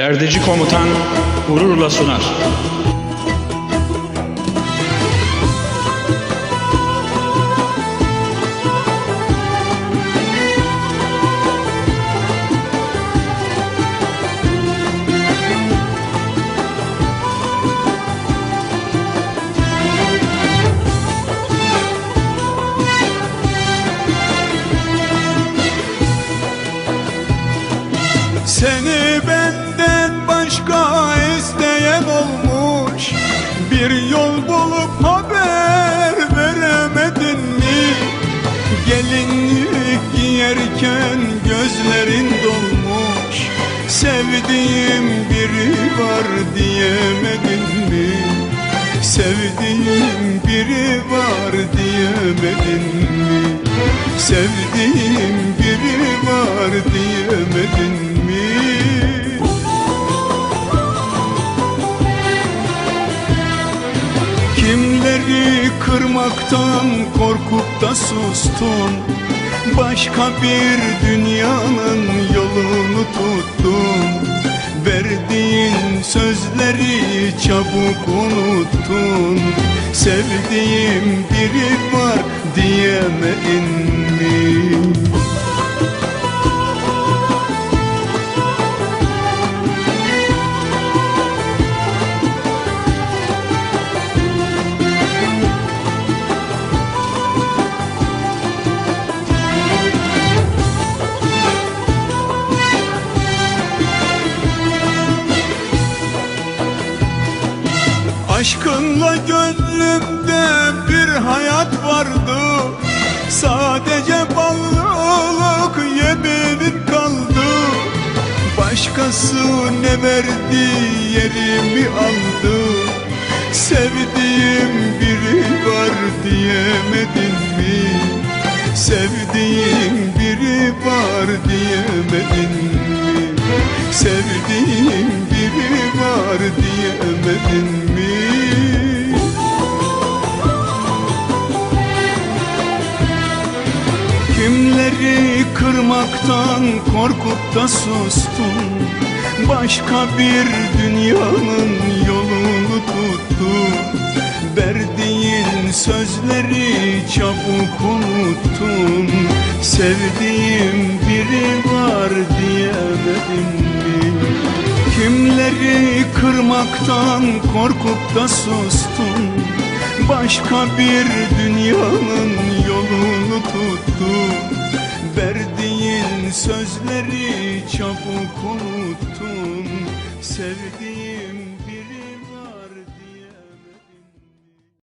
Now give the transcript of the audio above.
Perdeci komutan gururla sunar. Seni benden Bir yol bulup haber veremedin mi? Gelinlik giyerken gözlerin dolmuş Sevdiğim biri var diyemedin mi? Sevdiğim biri var diyemedin mi? Sevdiğim biri var diyemedin mi? Kimleri kırmaktan korkup da sustun. Başka bir dünyanın yolunu tuttun. Verdiğin sözleri çabuk unuttun. Sevdiğim biri var diyemedin mi? Aşkınla gönlümde bir hayat vardı Sadece bağlılık yeminin kaldı Başkası ne verdi yerimi aldı Sevdiğim biri var diyemedin mi? Sevdiğim biri var diyemedin mi? Sevdiğim biri var diyemedin mi? Kimleri kırmaktan korkup da sustun. Başka bir dünyanın yolunu tuttun. Verdiğin sözleri çabuk unuttun. Sevdiğim biri var diyemedin mi? Kimleri kırmaktan korkup da sustun? Başka bir dünyanın yolunu Verdiğin sözleri çabuk unuttun Sevdiğim